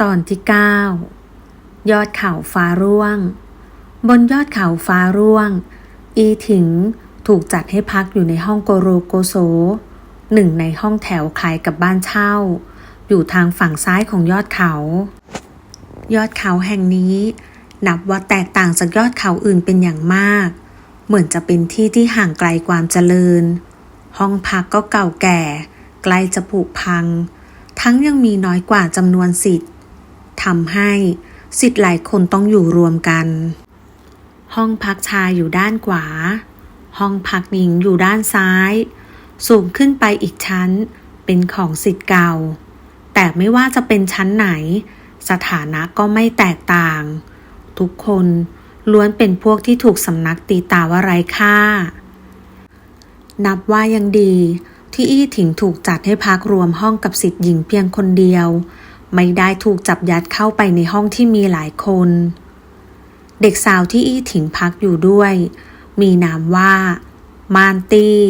ตอนที่ 9 ยอดเขาฟ้าร่วง บนยอดเขาฟ้าร่วง อีถิงถูกจัดให้พักอยู่ในห้องโกโรโกโซหนึ่งในห้องแถวคล้ายกับบ้านเช่า อยู่ทางฝั่งซ้ายของยอดเขา ยอดเขาแห่งนี้ นับว่าแตกต่างจากยอดเขาอื่นเป็นอย่างมาก เหมือนจะเป็นที่ที่ห่างไกลความเจริญ ห้องพักก็เก่าแก่ ใกล้จะผุพัง ทั้งยังมีน้อยกว่าจำนวนสิทธิ์ ทำให้สิทธิ์หลายคนต้องอยู่รวมกัน ห้องพักชายอยู่ด้านขวา ห้องพักหญิงอยู่ด้านซ้าย สูงขึ้นไปอีกชั้น เป็นของสิทธิ์เก่า แต่ไม่ว่าจะเป็นชั้นไหน สถานะก็ไม่แตกต่าง ทุกคนล้วนเป็นพวกที่ถูกสำนักตีตาว่าไร้ค่า นับว่ายังดีที่อี้ถิงถูกจัดให้พักรวมห้องกับสิทธิ์หญิงเพียงคนเดียว ไม่ได้ถูกจับยัดเข้าไปในห้องที่มีหลายคน เด็กสาวที่อี้ถิงพักอยู่ด้วย มีนามว่า มานตี้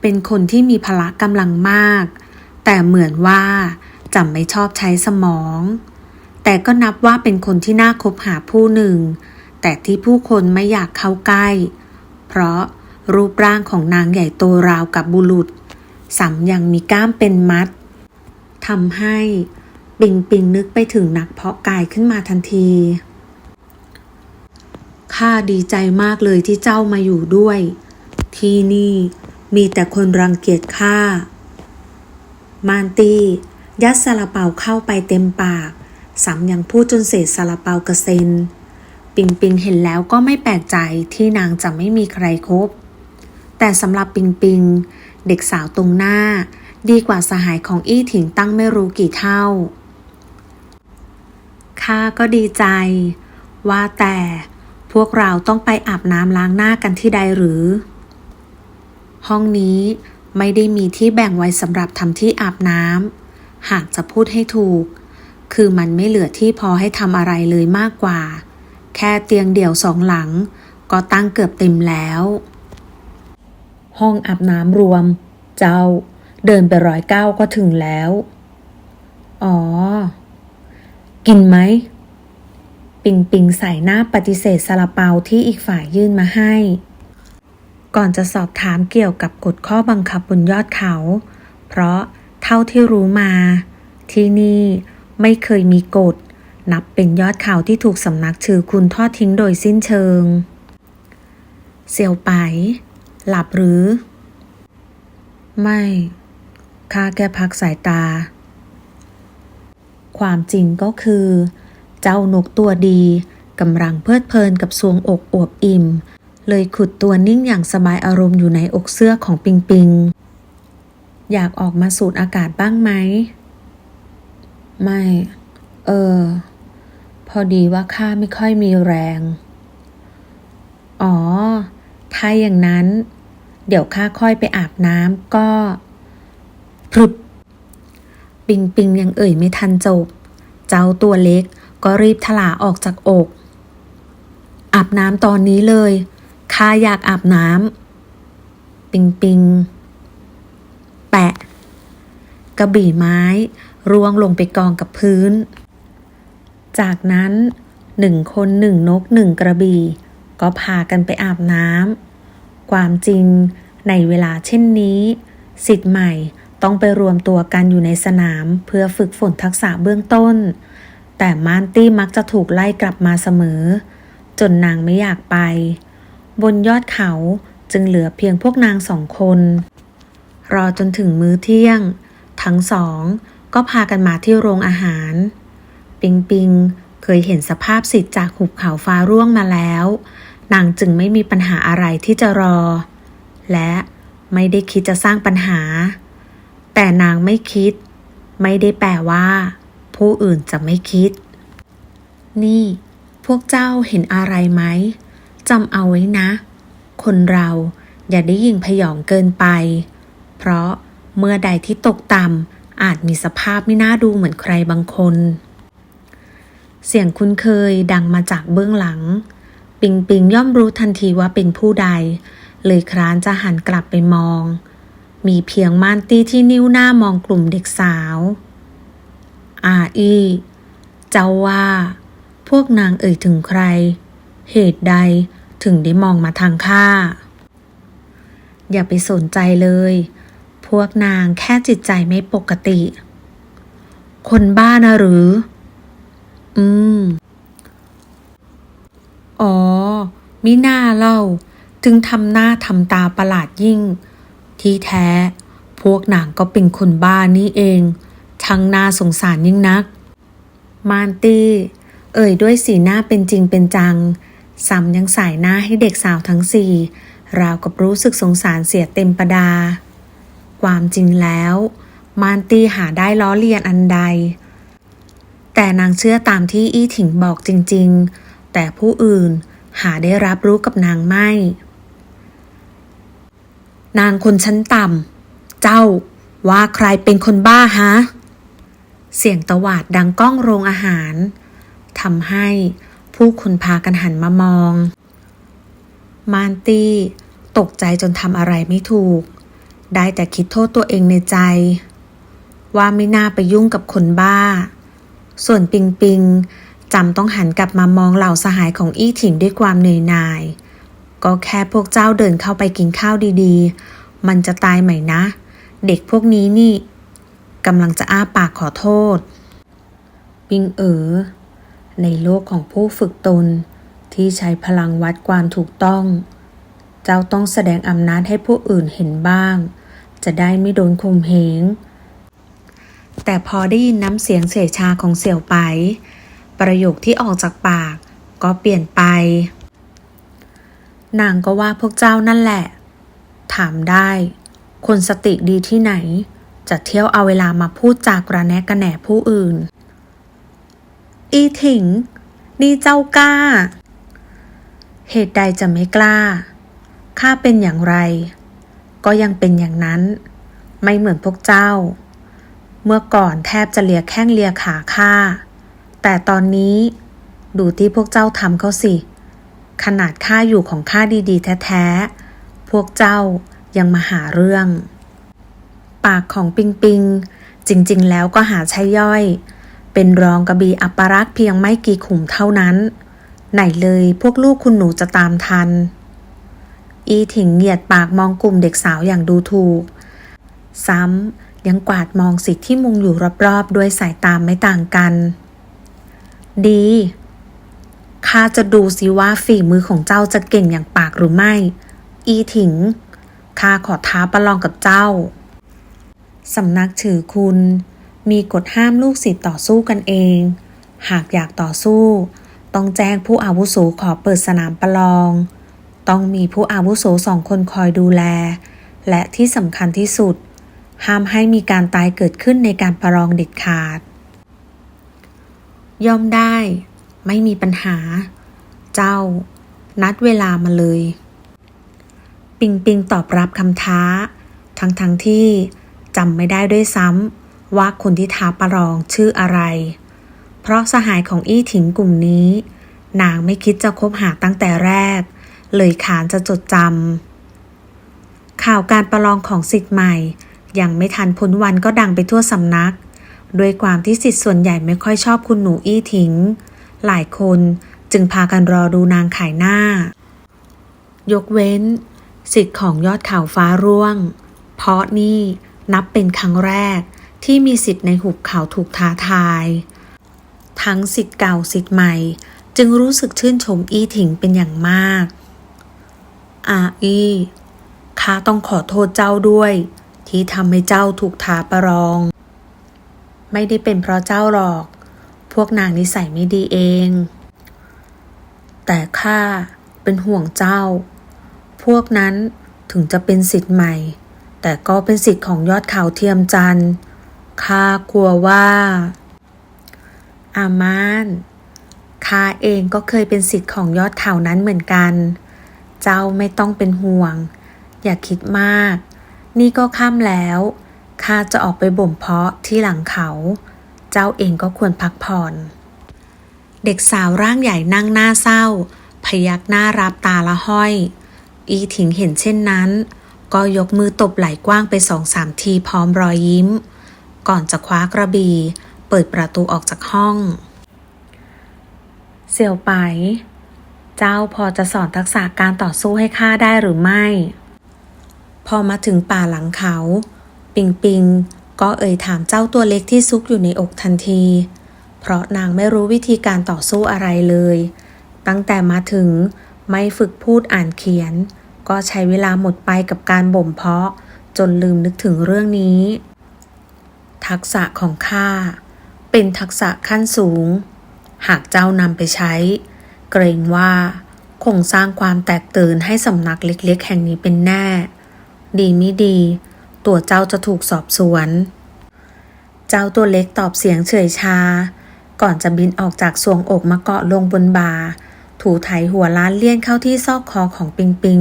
เป็นคนที่มีพละกำลังมาก แต่เหมือนว่าจะไม่ชอบใช้สมอง แต่ก็นับว่าเป็นคนที่น่าคบหาผู้หนึ่ง แต่ที่ผู้คนไม่อยากเข้าใกล้ เพราะรูปร่างของนางใหญ่โตราวกับบุรุษสำยังมีกล้ามเป็นมัด ทำให้ปิงปิงนึกไปถึงนักเพาะกายขึ้นมาทันทีข้าดีใจมากเลยที่เจ้ามาอยู่ด้วย ที่นี่มีแต่คนรังเกียจข้ามานตียัดซาลาเปาเข้าไปเต็มปากสำยังพูดจนเศษซาลาเปากระเซ็น ปิงปิงเห็นแล้วก็ไม่แปลกใจที่นางจะไม่มีใครครบแต่สำหรับปิงปิง เด็กสาวตรงหน้า ดีกว่าสหายของอี้ถิงตั้งไม่รู้กี่เท่า ข้าก็ดีใจ ว่าแต่พวกเราต้องไปอาบน้ำล้างหน้ากันที่ใดหรือ ห้องนี้ไม่ได้มีที่แบ่งไว้สำหรับทำที่อาบน้ำหากจะพูดให้ถูก คือมันไม่เหลือที่พอให้ทำอะไรเลยมากกว่า แค่เตียงเดี่ยวสองหลัง ก็ตั้งเกือบเต็มแล้ว ห้องอาบน้ำรวม เจ้า เดินไปร้อยเก้าก็ถึงแล้ว อ๋อ กินไหม ปิงปิงใส่หน้าปฏิเสธซาลาเปาที่อีกฝ่ายยื่นมาให้ ก่อนจะสอบถามเกี่ยวกับกฎข้อบังคับบนยอดเขา เพราะเท่าที่รู้มา ที่นี่ไม่เคยมีกฎ นับเป็นยอดเขาที่ถูกสำนักชื่อคุณทอดทิ้งโดยสิ้นเชิงเซียวไป หลับหรือ ไม่ ข้าแค่พักสายตา ความจริงก็คือ เจ้านกตัวดีกำลังเพลิดเพลินกับสวงอกอวบอิ่ม เลยขุดตัวนิ่งอย่างสบายอารมณ์อยู่ในอกเสื้อของปิงปิง อยากออกมาสูดอากาศบ้างไหม ไม่ เออ พอดีว่าข้าไม่ค่อยมีแรง อ๋อ ถ้าอย่างนั้น เดี๋ยวข้าค่อยไปอาบน้ำก็ พรุดปิงปิงยังเอ่ยไม่ทันจบ เจ้าตัวเล็กก็รีบถลาออกจากอก อาบน้ำตอนนี้เลยข้าอยากอาบน้ำปิงปิง แปะ กระบี่ไม้ ร่วงลงไปกองกับพื้น จากนั้นหนึ่งคนหนึ่งนกหนึ่งกระบี่ก็พากันไปอาบน้ำความจริงในเวลาเช่นนี้ สิทธิ์ใหม่ ต้องไปรวมตัวกันอยู่ในสนามเพื่อฝึกฝนทักษะเบื้องต้น แต่มานตี้มักจะถูกไล่กลับมาเสมอ จนนางไม่อยากไป บนยอดเขาจึงเหลือเพียงพวกนางสองคน รอจนถึงมื้อเที่ยง ทั้งสองก็พากันมาที่โรงอาหาร ปิงปิงเคยเห็นสภาพสิทธิ์จากหุบเขาฟ้าร่วงมาแล้ว นางจึงไม่มีปัญหาอะไรที่จะรอ และไม่ได้คิดจะสร้างปัญหา แต่นางไม่คิด ไม่ได้แปลว่า ผู้อื่นจะไม่คิด นี่ พวกเจ้าเห็นอะไรไหมจำเอาไว้นะ คนเราอย่าได้ยิงพยองเกินไป เพราะเมื่อใดที่ตกต่ำอาจมีสภาพไม่น่าดูเหมือนใครบางคน เสียงคุ้นเคยดังมาจากเบื้องหลัง ปิงปิงย่อมรู้ทันทีว่าเป็นผู้ใด เลยคร้านจะหันกลับไปมอง มีเพียงม่านตี้ที่นิ้วหน้ามองกลุ่มเด็กสาว อาอี้เจ้าว่า พวกนางเอ่ยถึงใคร เหตุใดถึงได้มองมาทางข้า อย่าไปสนใจเลย พวกนางแค่จิตใจไม่ปกติ คนบ้านะหรือ อืม อ๋อ มิน่าเล่าถึงทำหน้าทำตาประหลาดยิ่ง ที่แท้ พวกนางก็เป็นคนบ้านี่เอง ช่างน่าสงสารยิ่งนัก มานตี้ เอ่ยด้วยสีหน้าเป็นจริงเป็นจังซ้ำยังสายหน้าให้เด็กสาวทั้งสี่ราวกับรู้สึกสงสารเสียเต็มประดา ความจริงแล้ว มานตี้หาได้ล้อเลียนอันใด แต่นางเชื่อตามที่อี้ถิงบอกจริง ๆ แต่ผู้อื่นหาได้รับรู้กับนางไม่ นางคนชั้นต่ำ เจ้าว่าใครเป็นคนบ้าฮะ เสียงตวาดดังก้องโรงอาหารทำให้ผู้คนพากันหันมามอง มานตี้ตกใจจนทำอะไรไม่ถูก ได้แต่คิดโทษตัวเองในใจ ว่าไม่น่าไปยุ่งกับคนบ้า ส่วนปิงปิงจำต้องหันกลับมามองเหล่าสหายของอี้ถิงด้วยความเหนื่อยหน่าย ก็แค่พวกเจ้าเดินเข้าไปกินข้าวดีๆ มันจะตายไหมนะ เด็กพวกนี้นี่กำลังจะอ้าปากขอโทษ ปิงเอ๋อในโลกของผู้ฝึกตนที่ใช้พลังวัดความถูกต้อง เจ้าต้องแสดงอำนาจให้ผู้อื่นเห็นบ้าง จะได้ไม่โดนข่มเหง แต่พอได้ยินน้ำเสียงเสชาของเสี่ยวไป ประโยคที่ออกจากปากก็เปลี่ยนไป นางก็ว่าพวกเจ้านั่นแหละ ถามได้ คนสติดีที่ไหน จะเที่ยวเอาเวลามาพูดจากระแนะกระแหน่ผู้อื่น อีถิง นี่เจ้ากล้า เหตุใดจะไม่กล้า ข้าเป็นอย่างไร ก็ยังเป็นอย่างนั้น ไม่เหมือนพวกเจ้า เมื่อก่อนแทบจะเลียแข้งเลียขาข้าแต่ตอนนี้ ดูที่พวกเจ้าทำเขาสิ ขนาดข้าอยู่ของข้าดีๆ แท้ๆ พวกเจ้ายังมาหาเรื่อง ปากของปิงปิง จริงๆ แล้วก็หาใช่ย่อย เป็นรองกระบีอัปรักษ์เพียงไม่กี่ขุมเท่านั้น ไหนเลยพวกลูกคุณหนูจะตามทัน อีถิงเหยียดปากมองกลุ่มเด็กสาวอย่างดูถูก ซ้ำยังกวาดมองสิทธิ์ที่มุงอยู่รอบๆ ด้วยสายตามไม่ต่างกัน ดี ข้าจะดูสิว่าฝีมือของเจ้าจะเก่งอย่างปากหรือไม่ อีถิง ข้าขอท้าประลองกับเจ้า สำนักถือคุณ มีกฎห้ามลูกศิษย์ต่อสู้กันเอง หากอยากต่อสู้ ต้องแจ้งผู้อาวุโสขอเปิดสนามประลอง ต้องมีผู้อาวุโสสองคนคอยดูแล และที่สำคัญที่สุด ห้ามให้มีการตายเกิดขึ้นในการประลองเด็ดขาด ย่อมได้ ไม่มีปัญหา เจ้า นัดเวลามาเลย ปิงปิงตอบรับคำท้า ทั้งทั้งที่จำไม่ได้ด้วยซ้ำว่าคนที่ท้าประลองชื่ออะไร เพราะสหายของอี้ถิงกลุ่มนี้ นางไม่คิดจะคบหาตั้งแต่แรก เลยขานจะจดจำข่าวการประลองของสิทธิ์ใหม่ ยังไม่ทันพ้นวันก็ดังไปทั่วสำนักด้วยความที่สิทธิ์ส่วนใหญ่ไม่ค่อยชอบคุณหนูอี้ถิง หลายคนจึงพากันรอดูนางขายหน้า ยกเว้น สิทธิ์ของยอดเขาวฟ้าร่วง เพราะนี่นับเป็นครั้งแรกที่มีสิทธิ์ในหุบเขาถูกท้าทาย ทั้งสิทธิ์เก่าสิทธิ์ใหม่ จึงรู้สึกชื่นชมอี้ถิงเป็นอย่างมาก อาอี้ข้าต้องขอโทษเจ้าด้วย ที่ทำให้เจ้าถูกท้าประลอง ไม่ได้เป็นเพราะเจ้าหรอก พวกนางนิสัยไม่ดีเอง แต่ข้าเป็นห่วงเจ้า พวกนั้นถึงจะเป็นสิทธิ์ใหม่ แต่ก็เป็นสิทธิ์ของยอดเขาเทียมจันทร์ข้ากลัวว่า อามานข้าเองก็เคยเป็นสิทธิ์ของยอดเขานั้นเหมือนกัน เจ้าไม่ต้องเป็นห่วง อย่าคิดมาก นี่ก็ค่ำแล้วข้าจะออกไปบ่มเพาะที่หลังเขา จ้าเองก็ควรพักผ่อน เด็กสาวร่างใหญ่นั่งหน้าเศร้า พยักหน้ารับตาละห้อย อีถิงเห็นเช่นนั้น ก็ยกมือตบไหล่กว้างไปสองสามทีพร้อมรอยยิ้ม ก่อนจะคว้ากระบี่เปิดประตูออกจากห้อง เสี่ยวไป เจ้าพอจะสอนทักษะการต่อสู้ให้ข้าได้หรือไม่ พอมาถึงป่าหลังเขา ปิงปิง ก็เอ่ยถามเจ้าตัวเล็กที่ซุกอยู่ในอกทันที เพราะนางไม่รู้วิธีการต่อสู้อะไรเลย ตั้งแต่มาถึงไม่ฝึกพูดอ่านเขียน ก็ใช้เวลาหมดไปกับการบ่มเพาะ จนลืมนึกถึงเรื่องนี้ ทักษะของข้าเป็นทักษะขั้นสูง หากเจ้านำไปใช้ เกรงว่าคงสร้างความแตกตื่นให้สำนักเล็กๆ แห่งนี้เป็นแน่ ดีไม่ดี ตัวเจ้าจะถูกสอบสวน เจ้าตัวเล็กตอบเสียงเฉยชา ก่อนจะบินออกจากสวงอกมาเกาะลงบนบาถูไถหัวล้านเลี่ยนเข้าที่ซอกคอของปิงปิง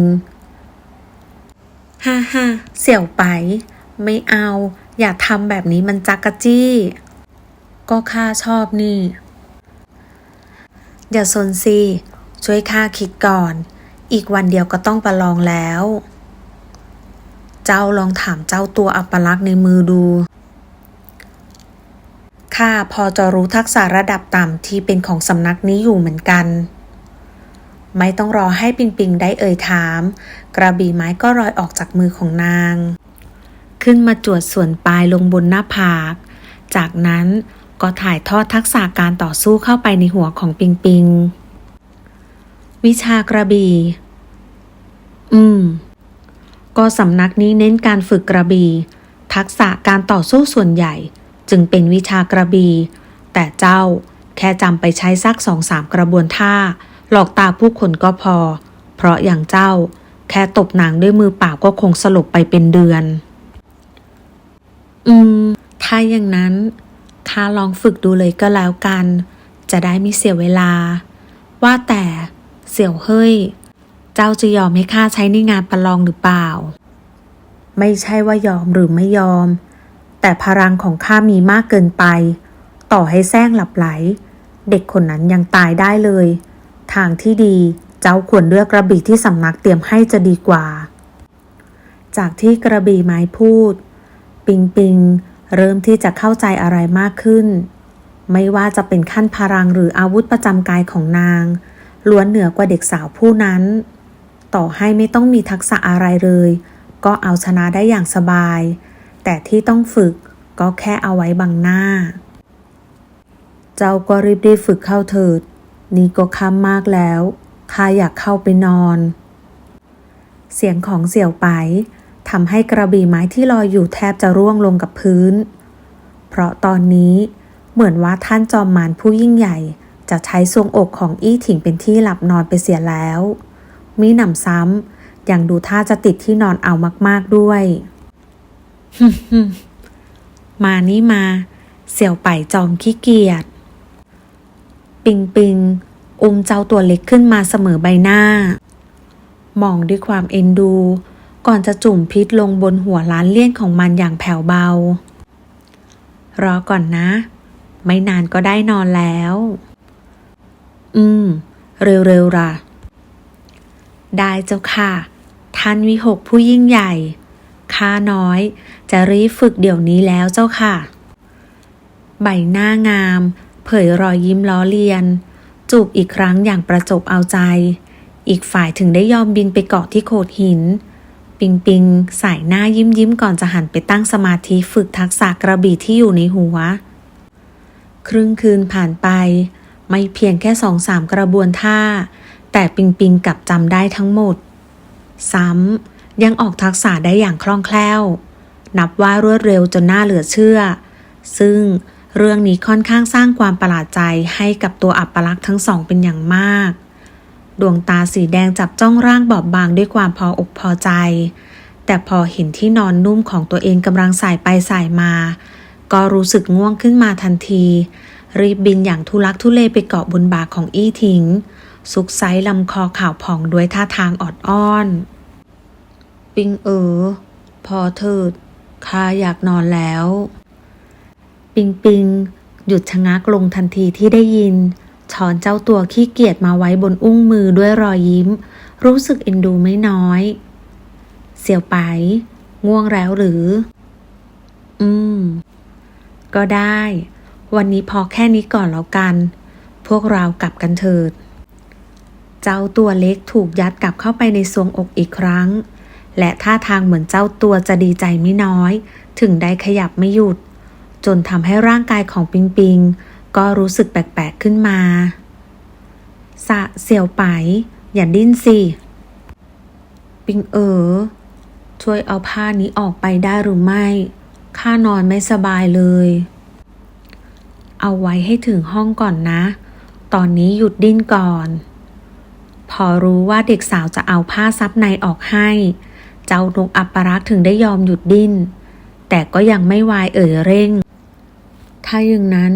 ฮ่าฮ่าเสี่ยวไป ไม่เอา อย่าทำแบบนี้มันจักกะจี้ ก็ข้าชอบนี่ อย่าสนสิช่วยข้าคิดก่อน อีกวันเดียวก็ต้องประลองแล้ว เจ้าลองถามเจ้าตัวอัปลักษณ์ในมือดูข้าพอจะรู้ทักษะระดับต่ำที่เป็นของสำนักนี้อยู่เหมือนกัน ไม่ต้องรอให้ปิงปิงได้เอ่ยถาม กระบี่ไม้ก็ลอยออกจากมือของนาง ขึ้นมาจวดส่วนปลายลงบนหน้าผาก จากนั้นก็ถ่ายทอดทักษะการต่อสู้เข้าไปในหัวของปิงปิง วิชากระบี่ อืม ก็สำนักนี้เน้นการฝึกกระบี่ทักษะการต่อสู้ส่วนใหญ่ จึงเป็นวิชากระบี่แต่เจ้าแค่จำไปใช้สักสองสามกระบวนท่า หลอกตาผู้คนก็พอ เพราะอย่างเจ้า แค่ตบหนางด้วยมือเปล่าก็คงสลบไปเป็นเดือน อืม ถ้าอย่างนั้นข้าลองฝึกดูเลยก็แล้วกัน จะได้ไม่เสียเวลา ว่าแต่เสี่ยวเฮ้ย เจ้าจะยอมให้ข้าใช้ในงานประลองหรือเปล่า ไม่ใช่ว่ายอมหรือไม่ยอม แต่พลังของข้ามีมากเกินไป ต่อให้แซงหลับไหล เด็กคนนั้นยังตายได้เลย ทางที่ดีเจ้าควรเลือกกระบี่ที่สำนักเตรียมให้จะดีกว่า จากที่กระบี่ไม้พูด ปิงปิงเริ่มที่จะเข้าใจอะไรมากขึ้น ไม่ว่าจะเป็นขั้นพลังหรืออาวุธประจำกายของนางล้วนเหนือกว่าเด็กสาวผู้นั้น ต่อให้ไม่ต้องมีทักษะอะไรเลย ก็เอาชนะได้อย่างสบาย แต่ที่ต้องฝึกก็แค่เอาไว้บังหน้า เจ้าก็รีบรีบฝึกเข้าเถิด นี่ก็ค่ำมากแล้วข้าอยากเข้าไปนอน เสียงของเสี่ยวไปทำให้กระบี่ไม้ที่ลอยอยู่แทบจะร่วงลงกับพื้น เพราะตอนนี้เหมือนว่าท่านจอมมารผู้ยิ่งใหญ่ จะใช้ทรวงอกของอี้ถิงเป็นที่หลับนอนไปเสียแล้ว มิหนำซ้ำยังดูท่าจะติดที่นอนเอามาก ๆ ด้วยมานี่มา เสี่ยวไปจอมขี้เกียจ ปิงปิง อุ้มเจ้าตัวเล็กขึ้นมาเสมอใบหน้า มองด้วยความเอ็นดู ก่อนจะจุ่มพิษลงบนหัวล้านเลี่ยนของมันอย่างแผ่วเบา รอก่อนนะ ไม่นานก็ได้นอนแล้ว อืม เร็วๆล่ะ ได้เจ้าค่ะ ท่านวิหกผู้ยิ่งใหญ่ ข้าน้อย จะรีบฝึกเดี๋ยวนี้แล้วเจ้าค่ะ ใบหน้างาม เผยรอยยิ้มล้อเลียน จูบอีกครั้งอย่างประจบเอาใจ อีกฝ่ายถึงได้ยอมบินไปเกาะที่โขดหิน ปิงปิงสายหน้ายิ้มยิ้มก่อนจะหันไปตั้งสมาธิฝึกทักษะกระบี่ที่อยู่ในหัว ครึ่งคืนผ่านไป ไม่เพียงแค่สองสามกระบวนท่า แต่ปิงปิงกลับจำได้ทั้งหมด ซ้ำยังออกทักษะได้อย่างคล่องแคล่ว นับว่ารวดเร็วจนน่าเหลือเชื่อ ซึ่งเรื่องนี้ค่อนข้างสร้างความประหลาดใจให้กับตัวอัปลักษ์ทั้งสองเป็นอย่างมาก ดวงตาสีแดงจับจ้องร่างบอบบางด้วยความพออกพอใจ แต่พอเห็นที่นอนนุ่มของตัวเองกำลังสายไปสายมา ก็รู้สึกง่วงขึ้นมาทันที รีบบินอย่างทุลักทุเลไปเกาะบนบ่าของอี้ทิ้ง ซุกไซลำคอข่าวผ่องด้วยท่าทางออดอ้อน ปิงเออพอเถิดข้าอยากนอนแล้ว ปิงปิงหยุดชะงักลงทันทีที่ได้ยินช้อนเจ้าตัวขี้เกียจมาไว้บนอุ้งมือด้วยรอยยิ้ม รู้สึกเอ็นดูไม่น้อย เสี่ยวไป ง่วงแล้วหรือ อืม ก็ได้ วันนี้พอแค่นี้ก่อนแล้วกัน พวกเรากลับกันเถิด เจ้าตัวเล็กถูกยัดกลับเข้าไปในทรวงอกอีกครั้ง และท่าทางเหมือนเจ้าตัวจะดีใจไม่น้อย ถึงได้ขยับไม่หยุด จนทำให้ร่างกายของปิงปิง ก็รู้สึกแปลกๆขึ้นมา สะเสี่ยวไป อย่าดิ้นสิ ปิงเอ๋อช่วยเอาผ้านี้ออกไปได้หรือไม่ข้านอนไม่สบายเลย เอาไว้ให้ถึงห้องก่อนนะ ตอนนี้หยุดดิ้นก่อน พอรู้ว่าเด็กสาวจะเอาผ้าซับในออกให้ เจ้านกอัปรักษ์ถึงได้ยอมหยุดดิ้น แต่ก็ยังไม่วายเอ่ยเร่ง ถ้าอย่างนั้น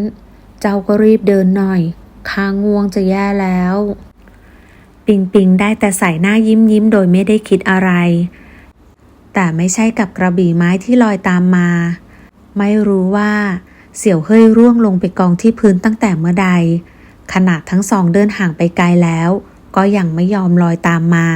เจ้าก็รีบเดินหน่อยข้างง่วงจะแย่แล้ว ปิงปิงได้แต่ใส่หน้ายิ้มยิ้มโดยไม่ได้คิดอะไร แต่ไม่ใช่กับกระบี่ไม้ที่ลอยตามมา ไม่รู้ว่าเสี่ยวเฮ้ยร่วงลงไปกองที่พื้นตั้งแต่เมื่อใด ขนาดทั้งสองเดินห่างไปไกลแล้ว ก็ยังไม่ยอมลอยตามมา